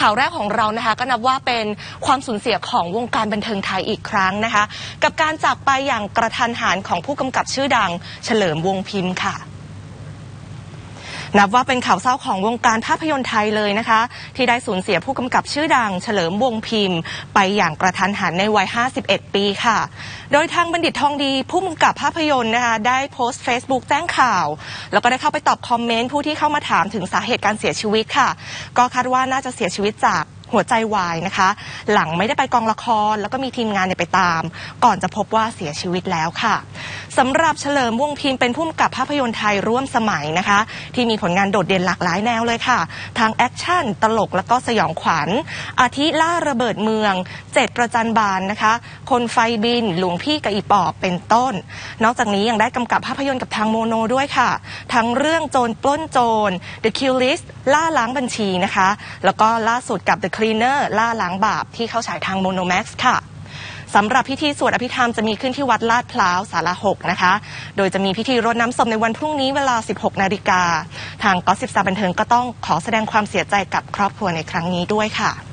ข่าวแรกของเรานะคะ ก็นับว่าเป็นความสูญเสียของวงการบันเทิงไทยอีกครั้งนะคะ กับการจากไปอย่างกระทันหันของผู้กำกับชื่อดังเฉลิมวงพิมพ์ค่ะ นับว่าเป็นข่าวเศร้าของวงการภาพยนตร์ไทยเลยนะคะ ที่ได้สูญเสียผู้กำกับชื่อดัง เฉลิมวงพิมพ์ ไปอย่างกระทันหันในวัย 51 ปีค่ะ โดยทางบัณฑิตทองดีผู้กำกับภาพยนตร์นะคะได้โพสต์ Facebook แจ้งข่าว แล้วก็ได้เข้าไปตอบคอมเมนต์ผู้ที่เข้ามาถามถึงสาเหตุการเสียชีวิตค่ะ ก็คาดว่าน่าจะเสียชีวิตจากหัวใจวายนะคะ หลังไม่ได้ไปกองละคร แล้วก็มีทีมงานไปตาม ก่อนจะพบว่าเสียชีวิตแล้วค่ะ สำหรับเฉลิมวงพิมพ์เป็นผู้กำกับภาพยนตร์ไทยร่วมสมัยนะคะ ที่มีผลงานโดดเด่นหลากหลายแนวเลยค่ะ ทางแอคชั่น ตลกแล้วก็สยองขวัญ อาทิล่าระเบิดเมือง เจ็ดประจันบานนะคะ คนไฟบิน หลวงพี่กับอีปอบเป็นต้น นอกจากนี้ยังได้กำกับภาพยนตร์กับทางโมโนด้วยค่ะ ทั้งเรื่องโจรปล้นโจร The Kill List ล่าล้างบัญชีนะคะ แล้วก็ล่าสุดกับ The Cleaner ล่าล้างบาปที่เข้าฉายทางโมโนแม็กซ์ค่ะ สำหรับพิธีสวดอภิธรรมจะมีขึ้นที่วัดลาดพร้าวสารา6นะคะ โดยจะมีพิธีรดน้ำศพในวันพรุ่งนี้เวลา 16 นาฬิกา ทางก็สิบสาบันเทิงก็ต้องขอแสดงความเสียใจกับครอบครัวในครั้งนี้ด้วยค่ะ